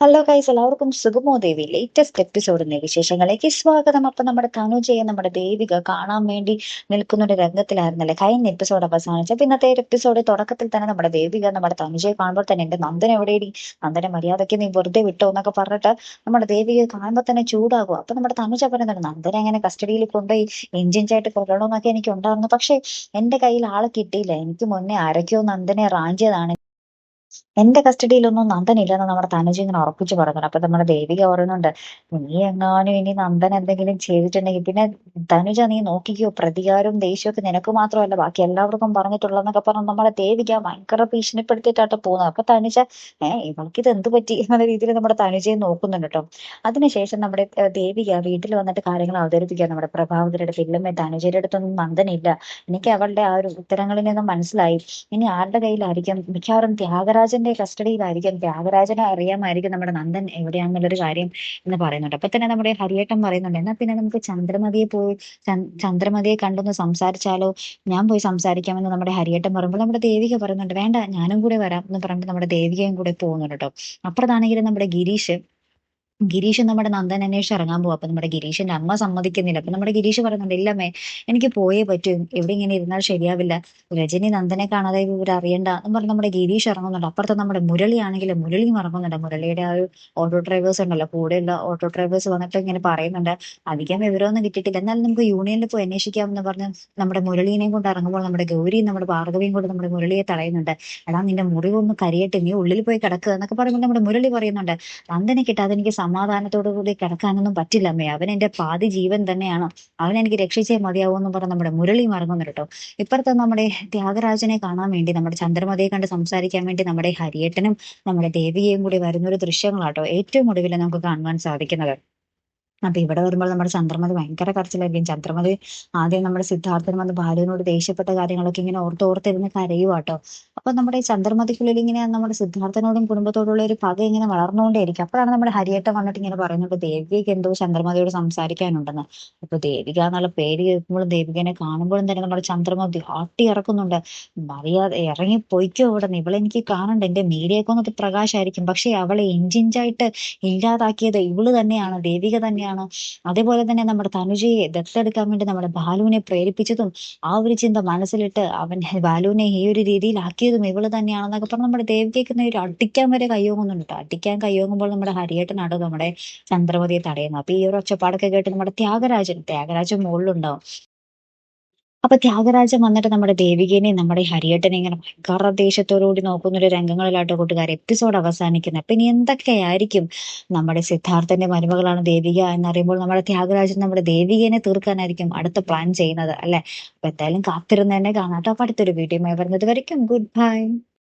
Hello guys എല്ലാവർക്കും സുഗമോ ദേവി latest എപ്പിസോഡിന്റെ വിശേഷങ്ങളിലേക്ക് സ്വാഗതം. അപ്പൊ നമ്മുടെ തനുജയെ നമ്മുടെ ദേവിക കാണാൻ വേണ്ടി നിൽക്കുന്ന ഒരു രംഗത്തിലായിരുന്നല്ലേ? കഴിഞ്ഞ എപ്പിസോഡ് അവസാനിച്ചപ്പോ ഇന്നത്തെ ഒരു എപ്പിസോഡ് തുടക്കത്തിൽ തന്നെ നമ്മുടെ ദേവിക നമ്മുടെ തനുജയെ കാണുമ്പോൾ തന്നെ എന്റെ നന്ദൻ എവിടെയടി? നന്ദനെ മര്യാദയ്ക്ക് നീ വെറുതെ വിട്ടോ എന്നൊക്കെ പറഞ്ഞിട്ട് നമ്മുടെ ദേവിക കാണുമ്പോൾ തന്നെ ചൂടാകും. അപ്പൊ നമ്മുടെ തനുജ പറയുന്നുണ്ട് നന്ദനെ എങ്ങനെ കസ്റ്റഡിയിൽ കൊണ്ടുപോയി ഇഞ്ചിഞ്ചായിട്ട് കൊല്ലണമെന്നൊക്കെ എനിക്ക് ഉണ്ടായിരുന്നു. പക്ഷെ എന്റെ കയ്യിൽ ആളെ കിട്ടിയില്ല. എനിക്ക് മുന്നേ ആരൊക്കെയോ നന്ദനെ റാഞ്ചിയതാണ് എന്റെ കസ്റ്റഡിയിലൊന്നും നന്ദൻ ഇല്ലെന്ന് നമ്മുടെ തനുജ് ഇങ്ങനെ ഉറപ്പിച്ച് പറയുന്നുണ്ട് അപ്പൊ നമ്മുടെ ദേവിക പറയുന്നുണ്ട് നീ എങ്ങാനും ഇനി നന്ദൻ എന്തെങ്കിലും ചെയ്തിട്ടുണ്ടെങ്കിൽ പിന്നെ തനുജ നീ നോക്കിക്കോ പ്രതികാരവും ദേഷ്യമൊക്കെ നിനക്ക് മാത്രമല്ല ബാക്കി എല്ലാവർക്കും പറഞ്ഞിട്ടുള്ളതെന്നൊക്കെ പറഞ്ഞ് നമ്മുടെ ദേവിക ഭയങ്കര ഭീഷണിപ്പെടുത്തിയിട്ടാണ് പോകുന്നത്. അപ്പൊ തനുജ ഏഹ് ഇവൾക്ക് ഇത് എന്ത് പറ്റി? എന്നുള്ള രീതിയിൽ നമ്മുടെ തനുജയെ നോക്കുന്നുണ്ട് കേട്ടോ. അതിനുശേഷം നമ്മുടെ ദേവിക വീട്ടിൽ വന്നിട്ട് കാര്യങ്ങൾ അവതരിപ്പിക്കുക നമ്മുടെ പ്രഭാവതിയുടെ ഫില്ലമ്മ തനുജയുടെ അടുത്തൊന്നും നന്ദനില്ല. എനിക്ക് അവളുടെ ആ ഒരു ഉത്തരങ്ങളിൽ നിന്നും മനസ്സിലായി. ഇനി ആരുടെ കയ്യിലായിരിക്കും? മിക്കവാറും ത്യാഗരാജൻ ത്യാഗരാജന്റെ കസ്റ്റഡിയിലായിരിക്കും. ത്യാഗരാജനെ അറിയാമായിരിക്കും നമ്മുടെ നന്ദൻ എവിടെയാണെന്നുള്ളൊരു കാര്യം എന്ന് പറയുന്നുണ്ട്. അപ്പൊ തന്നെ നമ്മുടെ ഹരിയേട്ടൻ പറയുന്നുണ്ട് എന്നാ പിന്നെ നമുക്ക് ചന്ദ്രമതിയെ പോയി ചന്ദ്രമതിയെ കണ്ടൊന്ന് സംസാരിച്ചാലോ? ഞാൻ പോയി സംസാരിക്കാമെന്ന് നമ്മുടെ ഹരിയേട്ടൻ പറയുമ്പോൾ നമ്മുടെ ദേവിക പറയുന്നുണ്ട് വേണ്ട ഞാനും കൂടെ വരാം എന്ന് പറഞ്ഞിട്ട് നമ്മുടെ ദേവികയും കൂടെ പോകുന്നുണ്ട് കേട്ടോ അപ്പുറത്താണെങ്കിലും നമ്മുടെ ഗിരീഷ് ഗിരീഷ് നമ്മുടെ നന്ദൻ അന്വേഷിച്ച് ഇറങ്ങാൻ പോകും അപ്പൊ നമ്മുടെ ഗിരീഷിന്റെ അമ്മ സമ്മതിക്കുന്നില്ല. അപ്പൊ നമ്മുടെ ഗിരീഷ് പറയുന്നുണ്ട് ഇല്ലമ്മേ എനിക്ക് പോയേ പറ്റൂ. എവിടെ ഇങ്ങനെ ഇരുന്നാൽ ശരിയാവില്ല. രജനി നന്ദനെ കാണാതെ ഇവർ അറിയണ്ട. എന്ന് പറഞ്ഞ് നമ്മുടെ ഗിരീഷ് ഇറങ്ങുന്നുണ്ട്. അപ്പുറത്ത് നമ്മുടെ മുരളി ആണെങ്കിൽ മുരളിയും ഇറങ്ങുന്നുണ്ട്. മുരളിയുടെ ആ ഒരു ഓട്ടോ ഡ്രൈവേഴ്സ് ഉണ്ടല്ലോ. കൂടെയുള്ള ഓട്ടോ ഡ്രൈവേഴ്സ് വന്നിട്ട് ഇങ്ങനെ പറയുന്നുണ്ട്. അധികം വിവരമൊന്നും കിട്ടിയിട്ടില്ല. എന്നാലും നമുക്ക് യൂണിയനിൽ പോയി അന്വേഷിക്കാമെന്ന് പറഞ്ഞ് നമ്മുടെ മുരളീനെയും കൊണ്ട് ഇറങ്ങുമ്പോൾ നമ്മുടെ ഗൗരിയും നമ്മുടെ ഭാർഗവിയും കൊണ്ട് നമ്മുടെ മുരളിയെ തടയുന്നുണ്ട്. എടാ നിന്റെ മുറിവൊന്ന് കരിയട്ടെ. നീ ഉള്ളിൽ പോയി കിടക്കുക എന്നൊക്കെ പറയുമ്പോൾ നമ്മുടെ മുരളി പറയുന്നുണ്ട്. നന്ദനെ കിട്ടാതെ എനിക്ക് സമാധാനത്തോടു കൂടി കിടക്കാനൊന്നും പറ്റില്ല അമ്മേ. അവൻ എന്റെ പാതി ജീവൻ തന്നെയാണ്. അവൻ എനിക്ക് രക്ഷിച്ചേ മതിയാവൂ എന്ന് പറഞ്ഞ് നമ്മുടെ മുരളി മറങ്ങുന്നു കേട്ടോ. ഇപ്പുറത്തെ നമ്മുടെ ത്യാഗരാജനെ കാണാൻ വേണ്ടി നമ്മുടെ ചന്ദ്രമതയെ കണ്ട് സംസാരിക്കാൻ വേണ്ടി നമ്മുടെ ഹരിയേട്ടനും നമ്മുടെ ദേവിയെയും കൂടി വരുന്ന ഒരു ദൃശ്യങ്ങളാട്ടോ ഏറ്റവും ഒടുവിൽ നമുക്ക് കാണുവാൻ സാധിക്കുന്നത്. അപ്പൊ ഇവിടെ വരുമ്പോൾ നമ്മുടെ ചന്ദ്രമതി ഭയങ്കര കരച്ചിലായിരിക്കും. ചന്ദ്രമതി ആദ്യം നമ്മുടെ സിദ്ധാർത്ഥൻ വന്ന് ബാലുവിനോട് ദേഷ്യപ്പെട്ട കാര്യങ്ങളൊക്കെ ഇങ്ങനെ ഓർത്ത് ഓർത്തിരുന്ന് കരയുവാട്ടോ അപ്പൊ നമ്മുടെ ഈ ചന്ദ്രമതിക്കുള്ളിൽ ഇങ്ങനെ നമ്മുടെ സിദ്ധാർത്ഥനോടും കുടുംബത്തോടുള്ള ഒരു പക ഇങ്ങനെ വളർന്നുകൊണ്ടേയിരിക്കും. അപ്പോഴാണ് നമ്മുടെ ഹരിയേട്ട വന്നിട്ട് ഇങ്ങനെ പറയുന്നുണ്ട് ദേവികയ്ക്ക് എന്തോ ചന്ദ്രമതിയോട് സംസാരിക്കാനുണ്ടെന്ന്. അപ്പൊ ദേവിക എന്നുള്ള പേര് കേൾക്കുമ്പോഴും ദേവികനെ കാണുമ്പോഴും തന്നെ നമ്മുടെ ചന്ദ്രമതി ആട്ടി ഇറക്കുന്നുണ്ട്. മറിയാതെ ഇറങ്ങി പൊയ്ക്കോ ഇവിടെ നിന്ന് ഇവളെ എനിക്ക് കാണണ്ട. എന്റെ മീഡിയക്കൊന്നത് പ്രകാശമായിരിക്കും പക്ഷെ അവളെ ഇഞ്ചിഞ്ചായിട്ട് ഇല്ലാതാക്കിയത് ഇവൾ തന്നെയാണ്. ദേവിക തന്നെയാണ്. തന്നെയാണ് അതേപോലെ തന്നെ നമ്മുടെ തനുജയെ ദത്തെടുക്കാൻ വേണ്ടി നമ്മുടെ ബാലുവിനെ പ്രേരിപ്പിച്ചതും ആ ഒരു ചിന്ത മനസ്സിലിട്ട് അവൻ ബാലുവിനെ ഈ ഒരു രീതിയിലാക്കിയതും ഇവൾ തന്നെയാണെന്നൊക്കെ പറഞ്ഞ് നമ്മുടെ ദേവികയ്ക്ക് ഒരു അടിക്കാൻ വരെ കയ്യോങ്ങുന്നുണ്ട് അടിക്കാൻ കയ്യോങ്ങുമ്പോൾ നമ്മുടെ ഹരിയേട്ടനാണ് നമ്മുടെ ചന്ദ്രമതിയെ തടയുന്നത്. അപ്പൊ ഈ ഒരു ഒച്ചപ്പാടൊക്കെ കേട്ട് നമ്മുടെ ത്യാഗരാജൻ ത്യാഗരാജൻ മുകളിലുണ്ടാവും. അപ്പൊ ത്യാഗരാജൻ വന്നിട്ട് നമ്മുടെ ദേവികേനെ നമ്മുടെ ഹരിയേട്ടനെ ഇങ്ങനെ ഭയങ്കര ദേഷ്യത്തോടുകൂടി നോക്കുന്ന ഒരു രംഗങ്ങളിലാട്ടോ കൂട്ടുകാർ എപ്പിസോഡ് അവസാനിക്കുന്നത്. അപ്പൊ ഇനി എന്തൊക്കെയായിരിക്കും നമ്മുടെ സിദ്ധാർത്ഥന്റെ മരുമകളാണ് ദേവിക എന്നറിയുമ്പോൾ നമ്മുടെ ത്യാഗരാജൻ നമ്മുടെ ദേവികേനെ തീർക്കാനായിരിക്കും അടുത്ത പ്ലാൻ ചെയ്യുന്നത് അല്ലെ? അപ്പൊ എന്തായാലും കാത്തിരുന്ന് തന്നെ കാണാട്ടോ അപ്പൊ അടുത്തൊരു വീഡിയോ വരുന്നത് വരയ്ക്കും. Good bye